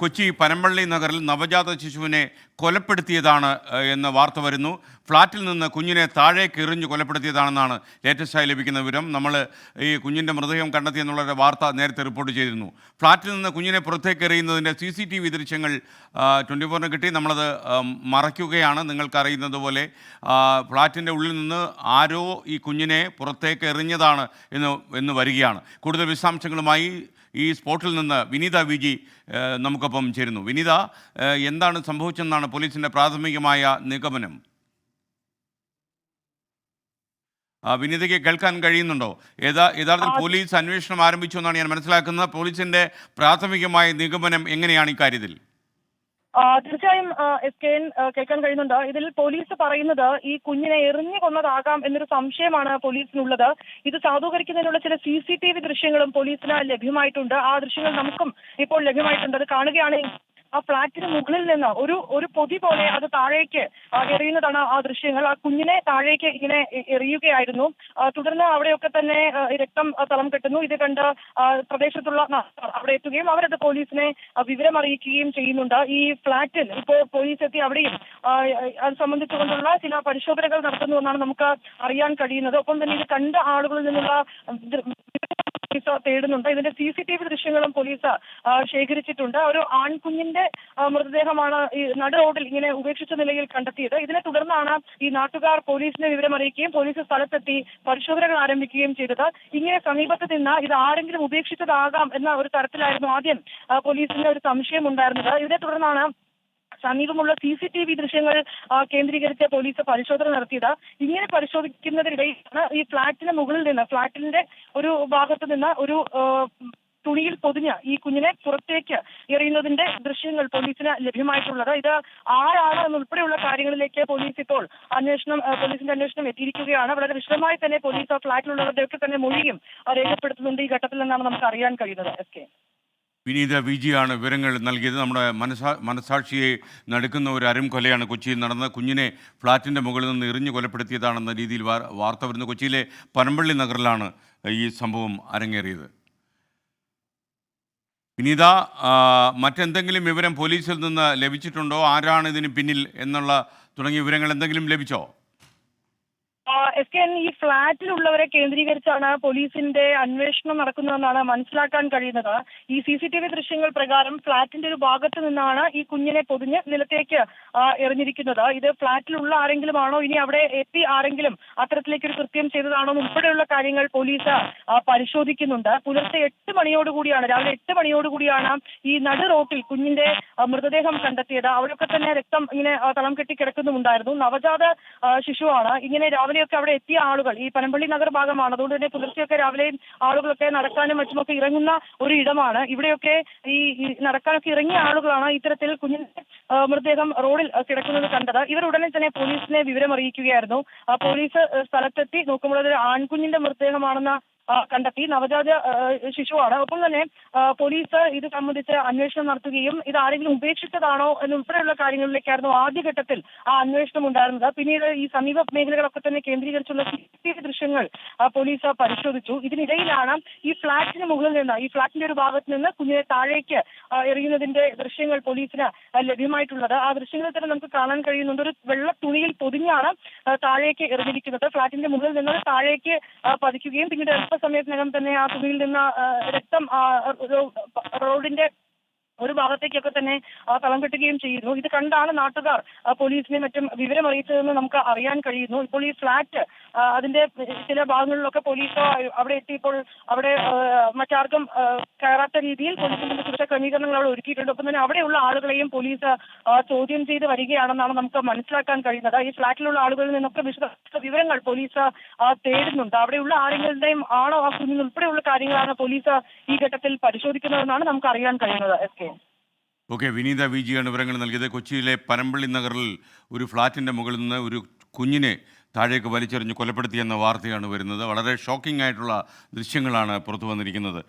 കൊച്ചി പനമ്പള്ളി നഗറിൽ നവജാത ശിശുവിനെ കൊലപ്പെടുത്തിയതാണ് എന്ന വാർത്ത വരുന്നു. ഫ്ളാറ്റിൽ നിന്ന് കുഞ്ഞിനെ താഴേക്ക് എറിഞ്ഞ് കൊലപ്പെടുത്തിയതാണെന്നാണ് ലേറ്റസ്റ്റായി ലഭിക്കുന്ന വിവരം. നമ്മൾ ഈ കുഞ്ഞിന്റെ മൃതദേഹം കണ്ടെത്തിയെന്നുള്ള വാർത്ത നേരത്തെ റിപ്പോർട്ട് ചെയ്തിരുന്നു. ഫ്ളാറ്റിൽ നിന്ന് കുഞ്ഞിനെ പുറത്തേക്ക് എറിയുന്നതിന്റെ സി സി ടി വി ദൃശ്യങ്ങൾ ട്വന്റി ഫോറിന് കിട്ടി. നമ്മളത് മറയ്ക്കുകയാണ്. നിങ്ങൾക്കറിയുന്നത് പോലെ ഫ്ളാറ്റിന്റെ ഉള്ളിൽ നിന്ന് ആരോ ഈ കുഞ്ഞിനെ പുറത്തേക്ക് എറിഞ്ഞതാണ് എന്ന് എന്ന് വരികയാണ്. കൂടുതൽ വിശദാംശങ്ങളുമായി ഈ സ്പോട്ടിൽ നിന്ന് വിനീത വി ജി നമുക്കൊപ്പം ചേരുന്നു. വിനീത എന്താണ് സംഭവിച്ചതെന്നാണ് പോലീസിന്റെ പ്രാഥമികമായ നിഗമനം? വിനീതയ്ക്ക് കേൾക്കാൻ കഴിയുന്നുണ്ടോ? ഏതാ യഥാർത്ഥത്തിൽ പോലീസ് അന്വേഷണം ആരംഭിച്ചു എന്നാണ് ഞാൻ മനസ്സിലാക്കുന്നത്. പോലീസിന്റെ പ്രാഥമികമായ നിഗമനം എങ്ങനെയാണ് ഇക്കാര്യത്തിൽ? തീർച്ചയായും എസ് കെ കേൾക്കാൻ കഴിയുന്നുണ്ട്. ഇതിൽ പോലീസ് പറയുന്നത് ഈ കുഞ്ഞിനെ എറിഞ്ഞു കൊന്നതാകാം എന്നൊരു സംശയമാണ് പോലീസിനുള്ളത്. ഇത് സാധൂകരിക്കുന്നതിനുള്ള ചില സി സി ടി വി ദൃശ്യങ്ങളും പോലീസിന് ലഭ്യമായിട്ടുണ്ട്. ആ ദൃശ്യങ്ങൾ നമുക്കും ഇപ്പോൾ ലഭ്യമായിട്ടുണ്ട്. അത് കാണുകയാണെങ്കിൽ ആ ഫ്ളാറ്റിന് മുകളിൽ നിന്ന് ഒരു ഒരു പൊതി പോലെ അത് താഴേക്ക് എറിയുന്നതാണ് ആ ദൃശ്യങ്ങൾ. ആ കുഞ്ഞിനെ താഴേക്ക് ഇങ്ങനെ എറിയുകയായിരുന്നു. തുടർന്ന് അവിടെയൊക്കെ തന്നെ രക്തം തളം കെട്ടുന്നു. ഇത് കണ്ട് പ്രദേശത്തുള്ള അവിടെ എത്തുകയും അവരത് പോലീസിനെ വിവരം അറിയിക്കുകയും ചെയ്യുന്നുണ്ട്. ഈ ഫ്ളാറ്റിൽ ഇപ്പോൾ പോലീസ് എത്തി അവിടെയും അത് സംബന്ധിച്ചുകൊണ്ടുള്ള ചില പരിശോധനകൾ നടത്തുന്നു എന്നാണ് നമുക്ക് അറിയാൻ കഴിയുന്നത്. ഒപ്പം തന്നെ ഇത് കണ്ട ആളുകളിൽ നിന്നുള്ള പോലീസ് തേടുന്നുണ്ട്. ഇതിന്റെ സി സി ടി വി ദൃശ്യങ്ങളും പോലീസ് ശേഖരിച്ചിട്ടുണ്ട്. ഒരു ആൺകുഞ്ഞിന്റെ മൃതദേഹമാണ് ഈ നട റോഡിൽ ഇങ്ങനെ ഉപേക്ഷിച്ച നിലയിൽ കണ്ടെത്തിയത്. ഇതിനെ തുടർന്നാണ് ഈ നാട്ടുകാർ പോലീസിനെ വിവരം അറിയിക്കുകയും പോലീസ് സ്ഥലത്തെത്തി പരിശോധനകൾ ആരംഭിക്കുകയും ചെയ്തത്. ഇങ്ങനെ സമീപത്ത് നിന്ന് ഇത് ആരെങ്കിലും ഉപേക്ഷിച്ചതാകാം എന്ന ഒരു തരത്തിലായിരുന്നു ആദ്യം പോലീസിന് ഒരു സംശയം ഉണ്ടായിരുന്നത്. ഇതിനെ തുടർന്നാണ് സമീപമുള്ള സി സി ടി വി ദൃശ്യങ്ങൾ കേന്ദ്രീകരിച്ച പോലീസ് പരിശോധന നടത്തിയത്. ഇങ്ങനെ പരിശോധിക്കുന്നതിനിടയിലാണ് ഈ ഫ്ളാറ്റിന് മുകളിൽ നിന്ന് ഫ്ളാറ്റിന്റെ ഒരു ഭാഗത്ത് നിന്ന് ഒരു തുണിയിൽ പൊതിഞ്ഞ് ഈ കുഞ്ഞിനെ പുറത്തേക്ക് എറിയുന്നതിന്റെ ദൃശ്യങ്ങൾ പോലീസിന് ലഭ്യമായിട്ടുള്ളത്. ഇത് ആരാണ് എന്നുൾപ്പെടെയുള്ള കാര്യങ്ങളിലേക്ക് പോലീസ് ഇപ്പോൾ അന്വേഷണം പോലീസിന്റെ അന്വേഷണം എത്തിയിരിക്കുകയാണ്. വളരെ വിശദമായി തന്നെ പോലീസ് ആ ഫ്ളാറ്റിലുള്ളവരുടെയൊക്കെ തന്നെ മൊഴിയും രേഖപ്പെടുത്തുന്നുണ്ട് ഈ ഘട്ടത്തിൽ നിന്നാണ് നമുക്ക് അറിയാൻ കഴിയുന്നത്. എസ് വിനീത വിജിയാണ് വിവരങ്ങൾ നൽകിയത്. നമ്മുടെ മനസാ മനസാക്ഷിയെ നടുക്കുന്ന ഒരു അരും കൊലയാണ് കൊച്ചിയിൽ നടന്ന കുഞ്ഞിനെ ഫ്ളാറ്റിന്റെ മുകളിൽ നിന്ന് എറിഞ്ഞു കൊലപ്പെടുത്തിയതാണെന്ന രീതിയിൽ വാർത്ത വരുന്നത് കൊച്ചിയിലെ പനമ്പള്ളി നഗറിലാണ് ഈ സംഭവം അരങ്ങേറിയത്. വിനീത മറ്റെന്തെങ്കിലും വിവരം പോലീസിൽ നിന്ന് ലഭിച്ചിട്ടുണ്ടോ? ആരാണ് ഇതിന് പിന്നിൽ എന്നുള്ള തുടങ്ങിയ വിവരങ്ങൾ എന്തെങ്കിലും ലഭിച്ചോ? എസ് കെ എൻ ഈ ഫ്ളാറ്റിലുള്ളവരെ കേന്ദ്രീകരിച്ചാണ് പോലീസിന്റെ അന്വേഷണം നടക്കുന്നതെന്നാണ് മനസ്സിലാക്കാൻ കഴിയുന്നത്. ഈ സി സി ടി വി ദൃശ്യങ്ങൾ പ്രകാരം ഫ്ളാറ്റിന്റെ ഒരു ഭാഗത്ത് നിന്നാണ് ഈ കുഞ്ഞിനെ പൊതിഞ്ഞ് നിലത്തേക്ക് എറിഞ്ഞിരിക്കുന്നത്. ഇത് ഫ്ളാറ്റിലുള്ള ആരെങ്കിലും ആണോ ഇനി അവിടെ എത്തി ആരെങ്കിലും അത്തരത്തിലേക്ക് ഒരു കൃത്യം ചെയ്തതാണോ? ഉൾപ്പെടെയുള്ള കാര്യങ്ങൾ പോലീസ് പരിശോധിക്കുന്നുണ്ട്. പുലർച്ചെ എട്ട് മണിയോടുകൂടിയാണ് രാവിലെ എട്ട് മണിയോടുകൂടിയാണ് ഈ നടു റോട്ടിൽ കുഞ്ഞിന്റെ മൃതദേഹം കണ്ടെത്തിയത്. അവിടെയൊക്കെ തന്നെ രക്തം ഇങ്ങനെ തളം കെട്ടി കിടക്കുന്നുമുണ്ടായിരുന്നു. നവജാത ശിശുവാണ്. ഇങ്ങനെ രാവിലെയൊക്കെ അവിടെ എത്തിയ ആളുകൾ. ഈ പനമ്പള്ളി നഗർ ഭാഗമാണ്. അതുകൊണ്ട് തന്നെ പുലർച്ചെയൊക്കെ രാവിലെയും ആളുകളൊക്കെ നടക്കാനും മറ്റുമൊക്കെ ഇറങ്ങുന്ന ഒരു ഇടമാണ്. ഇവിടെയൊക്കെ ഈ നടക്കാനൊക്കെ ഇറങ്ങിയ ആളുകളാണ് ഇത്തരത്തിൽ കുഞ്ഞിന്റെ മൃതദേഹം റോഡിൽ കിടക്കുന്നത് കണ്ടത്. ഇവർ ഉടനെ തന്നെ പോലീസിനെ വിവരം അറിയിക്കുകയായിരുന്നു പോലീസ് സ്ഥലത്തെത്തി നോക്കുമ്പോൾ അതൊരു ആൺകുഞ്ഞിന്റെ മൃതദേഹമാണെന്ന് കണ്ടെത്തി. നവജാത ശിശുവാണ്. ഒപ്പം തന്നെ പോലീസ് ഇത് സംബന്ധിച്ച് അന്വേഷണം നടത്തുകയും ഇത് ആരെങ്കിലും ഉപേക്ഷിച്ചതാണോ എന്നുൾപ്പെടെയുള്ള കാര്യങ്ങളിലേക്കായിരുന്നു ആദ്യഘട്ടത്തിൽ ആ അന്വേഷണം ഉണ്ടായിരുന്നത്. പിന്നീട് ഈ സമീപ മേഖലകളൊക്കെ തന്നെ കേന്ദ്രീകരിച്ചുള്ള സി ദൃശ്യങ്ങൾ പോലീസ് പരിശോധിച്ചു. ഇതിനിടയിലാണ് ഈ ഫ്ളാറ്റിന് മുകളിൽ നിന്ന് ഈ ഫ്ളാറ്റിന്റെ ഒരു ഭാഗത്ത് നിന്ന് കുഞ്ഞിനെ താഴേക്ക് എറിയുന്നതിന്റെ ദൃശ്യങ്ങൾ പോലീസിന് ലഭ്യമായിട്ടുള്ളത്. ആ ദൃശ്യങ്ങളിൽ തന്നെ നമുക്ക് കാണാൻ കഴിയുന്നുണ്ട്. ഒരു വെള്ള തുണിയിൽ പൊതിഞ്ഞാണ് താഴേക്ക് എറിഞ്ഞിരിക്കുന്നത്. ഫ്ളാറ്റിന്റെ മുകളിൽ നിന്ന് താഴേക്ക് പതിക്കുകയും പിന്നീട് അല്പസമയത്തിനകം തന്നെ ആ തുണിയിൽ നിന്ന് രക്തം റോഡിന്റെ ഒരു ഭാഗത്തേക്കൊക്കെ തന്നെ തളം കെട്ടുകയും ചെയ്യുന്നു. ഇത് കണ്ടാണ് നാട്ടുകാർ പോലീസിനെ മറ്റും വിവരം അറിയിച്ചതെന്ന് നമുക്ക് അറിയാൻ കഴിയുന്നു. ഇപ്പോൾ ഈ ഫ്ളാറ്റ് അതിന്റെ ചില ഭാഗങ്ങളിലൊക്കെ പോലീസ് അവിടെ എത്തിയപ്പോൾ അവിടെ മറ്റാർക്കും കയറാത്ത രീതിയിൽ പോലീസിന്റെ സുരക്ഷാ ക്രമീകരണങ്ങൾ അവിടെ ഒരുക്കിയിട്ടുണ്ട്. ഒപ്പം തന്നെ അവിടെയുള്ള ആളുകളെയും പോലീസ് ചോദ്യം ചെയ്ത് വരികയാണെന്നാണ് നമുക്ക് മനസ്സിലാക്കാൻ കഴിയുന്നത്. ഈ ഫ്ളാറ്റിലുള്ള ആളുകളിൽ നിന്നൊക്കെ വിശദ വിവരങ്ങൾ പോലീസ് തേടുന്നുണ്ട്. അവിടെയുള്ള ആരെങ്കിലുടെയും ആണോ ആ കുഞ്ഞിന് ഉൾപ്പെടെയുള്ള കാര്യങ്ങളാണ് പോലീസ് ഈ ഘട്ടത്തിൽ പരിശോധിക്കുന്നതെന്നാണ് നമുക്ക് അറിയാൻ കഴിയുന്നത്. S K. Okay Vineetha V ജിയാണ് വിവരങ്ങൾ നൽകിയത്. കൊച്ചിയിലെ പനമ്പള്ളി നഗറിൽ ഒരു ഫ്ളാറ്റിന്റെ മുകളിൽ നിന്ന് ഒരു കുഞ്ഞിനെ താഴേക്ക് വലിച്ചെറിഞ്ഞ് കൊലപ്പെടുത്തിയെന്ന വാർത്തയാണ് വരുന്നത്. വളരെ ഷോക്കിംഗ് ആയിട്ടുള്ള ദൃശ്യങ്ങളാണ് പുറത്തു വന്നിരിക്കുന്നത്.